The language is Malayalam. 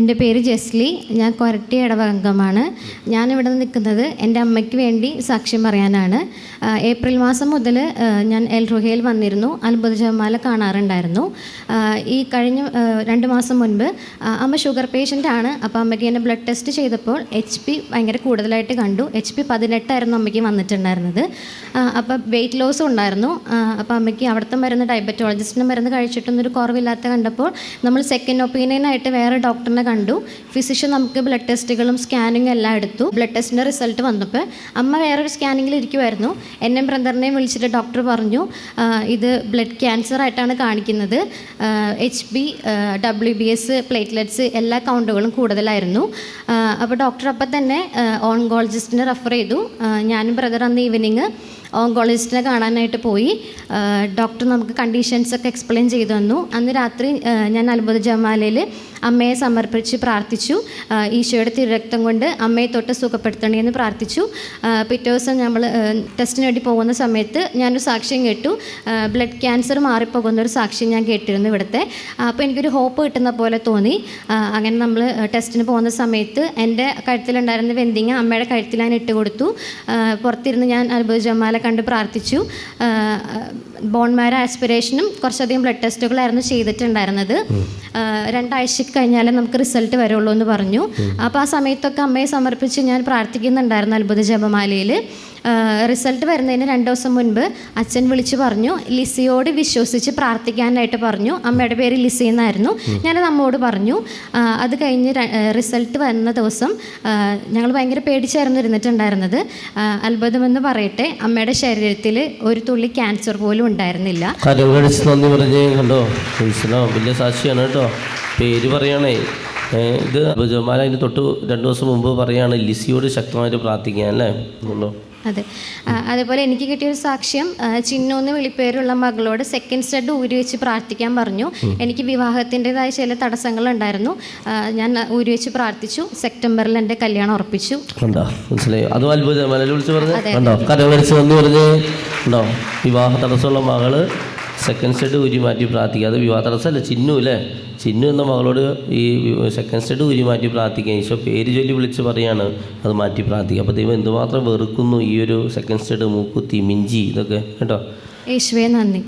എന്റെ പേര് ജെസ്ലി. ഞാൻ കൊരട്ടി ഇടവകമാണ് ഞാനിവിടെ നിൽക്കുന്നത് എന്റെ അമ്മയ്ക്ക് വേണ്ടി സാക്ഷ്യം പറയാനാണ്. ഏപ്രിൽ മാസം മുതൽ ഞാൻ എൽ റുഹയിൽ വന്നിരുന്നു. അത്ഭുത ജപമാല കാണാറുണ്ടായിരുന്നു. ഈ കഴിഞ്ഞ രണ്ട് മാസം മുൻപ് അമ്മ ഷുഗർ പേഷ്യന്റ് ആണ്. അപ്പോൾ അമ്മയ്ക്ക് എന്നെ ബ്ലഡ് ടെസ്റ്റ് ചെയ്തപ്പോൾ എച്ച് പി ഭയങ്കര കൂടുതലായിട്ട് കണ്ടു. എച്ച് പി പതിനെട്ടായിരുന്നു അമ്മയ്ക്ക് വന്നിട്ടുണ്ടായിരുന്നത്. അപ്പോൾ വെയിറ്റ് ലോസ് ഉണ്ടായിരുന്നു. അപ്പോൾ അമ്മയ്ക്ക് അവിടുത്തെ മരുന്ന് ഡയബറ്റോളജിസ്റ്റിന്റെ മരുന്ന് കഴിച്ചിട്ടൊന്നും ഒരു കുറവില്ലാത്ത കണ്ടപ്പോൾ നമ്മൾ സെക്കൻഡ് ഒപ്പീനിയനായിട്ട് വേറെ ഡോക്ടറിനെ കണ്ടു. ഫിസിഷ്യൻ നമുക്ക് ബ്ലഡ് ടെസ്റ്റുകളും സ്കാനിങ്ങും എല്ലാം എടുത്തു. ബ്ലഡ് ടെസ്റ്റിന്റെ റിസൾട്ട് വന്നപ്പോൾ അമ്മ വേറൊരു സ്കാനിങ്ങിൽ ഇരിക്കുമായിരുന്നു എന്നെയും ബ്രദറിനെയും വിളിച്ചിട്ട് ഡോക്ടർ പറഞ്ഞു ഇത് ബ്ലഡ് ക്യാൻസർ ആയിട്ടാണ് കാണിക്കുന്നത്. H B W B S platelets എല്ലാ കൗണ്ടുകളും കൂടുതലായിരുന്നു. അപ്പോൾ ഡോക്ടർ അപ്പം തന്നെ ഓൺകോളജിസ്റ്റിനെ റെഫർ ചെയ്തു. ഞാനും ബ്രദർ അന്ന് ഈവനിങ് ഓങ്കോളജിസ്റ്റിനെ കാണാനായിട്ട് പോയി. ഡോക്ടർ നമുക്ക് കണ്ടീഷൻസ് ഒക്കെ എക്സ്പ്ലെയിൻ ചെയ്തു തന്നു. അന്ന് രാത്രി ഞാൻ അത്ഭുത ജമാലയിൽ അമ്മയെ സമർപ്പിച്ച് പ്രാർത്ഥിച്ചു. ഈശോയുടെ തിരുരക്തം കൊണ്ട് അമ്മയെ തൊട്ട് സുഖപ്പെടുത്തണേ എന്ന് പ്രാർത്ഥിച്ചു. പിറ്റേ ദിവസം നമ്മൾ ടെസ്റ്റിന് വേണ്ടി പോകുന്ന സമയത്ത് ഞാനൊരു സാക്ഷ്യം കേട്ടു. ബ്ലഡ് ക്യാൻസർ മാറിപ്പോകുന്ന ഒരു സാക്ഷ്യം ഞാൻ കേട്ടിരുന്നു ഇവിടുത്തെ. അപ്പോൾ എനിക്കൊരു ഹോപ്പ് കിട്ടുന്ന പോലെ തോന്നി. അങ്ങനെ നമ്മൾ ടെസ്റ്റിന് പോകുന്ന സമയത്ത് എന്റെ കഴുത്തിലുണ്ടായിരുന്ന വെന്തിങ്ങ അമ്മയുടെ കഴുത്തിൽ ഞാൻ ഇട്ട് കൊടുത്തു. പുറത്തിരുന്ന് ഞാൻ അത്ഭുത ജമാല കണ്ട് പ്രാർത്ഥിച്ചു. ബോൺമാര ആസ്പിറേഷനും കുറച്ചധികം ബ്ലഡ് ടെസ്റ്റുകളായിരുന്നു ചെയ്തിട്ടുണ്ടായിരുന്നത്. രണ്ടാഴ്ചക്ക് കഴിഞ്ഞാലേ നമുക്ക് റിസൾട്ട് വരുള്ളൂ എന്ന് പറഞ്ഞു. അപ്പോൾ ആ സമയത്തൊക്കെ അമ്മയെ സമർപ്പിച്ച് ഞാൻ പ്രാർത്ഥിക്കുന്നുണ്ടായിരുന്നു അത്ഭുത ജപമാലയിൽ റിസൾട്ട് വരുന്നതിന് രണ്ട് ദിവസം മുൻപ് അച്ഛൻ വിളിച്ച് പറഞ്ഞു ലിസിയോട് വിശ്വസിച്ച് പ്രാർത്ഥിക്കാനായിട്ട് പറഞ്ഞു. അമ്മയുടെ പേര് ലിസി എന്നായിരുന്നു. ഞാനത് അമ്മയോട് പറഞ്ഞു. അത് കഴിഞ്ഞ് റിസൾട്ട് വന്ന ദിവസം ഞങ്ങൾ ഭയങ്കര പേടിച്ചായിരുന്നു ഇരുന്നിട്ടുണ്ടായിരുന്നത്. അത്ഭുതമെന്ന് പറയട്ടെ അമ്മയുടെ ശരീരത്തിൽ ഒരു തുള്ളി ക്യാൻസർ പോലും ഉണ്ടായിരുന്നില്ല. കഴിച്ച് നന്ദി പറഞ്ഞേ കണ്ടോ? വലിയ സാക്ഷിയാണ് കേട്ടോ. പേര് പറയണേ. ഇത് ജമാല അതിന് തൊട്ട് രണ്ടു ദിവസം മുമ്പ് പറയാണ് ലിസിയോട് ശക്തമായിട്ട് പ്രാർത്ഥിക്കാൻ അല്ലേ? ഉണ്ടോ? അതെ. അതേപോലെ എനിക്ക് കിട്ടിയൊരു സാക്ഷ്യം ആ, ചിന്നു എന്ന് വിളിപ്പേരുള്ള മകളോട് സെക്കൻഡ് സ്റ്റഡ് ഊരി വെച്ച് പ്രാർത്ഥിക്കാൻ പറഞ്ഞു. എനിക്ക് വിവാഹത്തിന്റെതായ ചില തടസ്സങ്ങളുണ്ടായിരുന്നു. ഞാൻ ഊരി വെച്ച് പ്രാർത്ഥിച്ചു. സെപ്റ്റംബറിൽ എന്റെ കല്യാണം ഉറപ്പിച്ചു. മനസ്സിലായി. വിവാഹ തടസ്സമുള്ള മകൾ സെക്കൻഡ് സ്റ്റഡ് ഊരി മാറ്റി പ്രാർത്ഥിക്കുക. അത് വിവാഹ തടസ്സമല്ല. ചിന്നു അല്ലേ? ചിന്നു എന്ന മകളോട് ഈ സെക്കൻഡ് സ്റ്റഡ് ഊരി മാറ്റി പ്രാർത്ഥിക്കുക. ഈശോ പേര് ചൊല്ലി വിളിച്ച് പറയാണ്. അത് മാറ്റി പ്രാർത്ഥിക്കുക. അപ്പോൾ ദൈവം എന്തുമാത്രം വെറുക്കുന്നു ഈ ഒരു സെക്കൻഡ് സ്റ്റഡ് മൂക്കുത്തി മിഞ്ചി ഇതൊക്കെ. കേട്ടോ? യേശുവേ നന്ദി.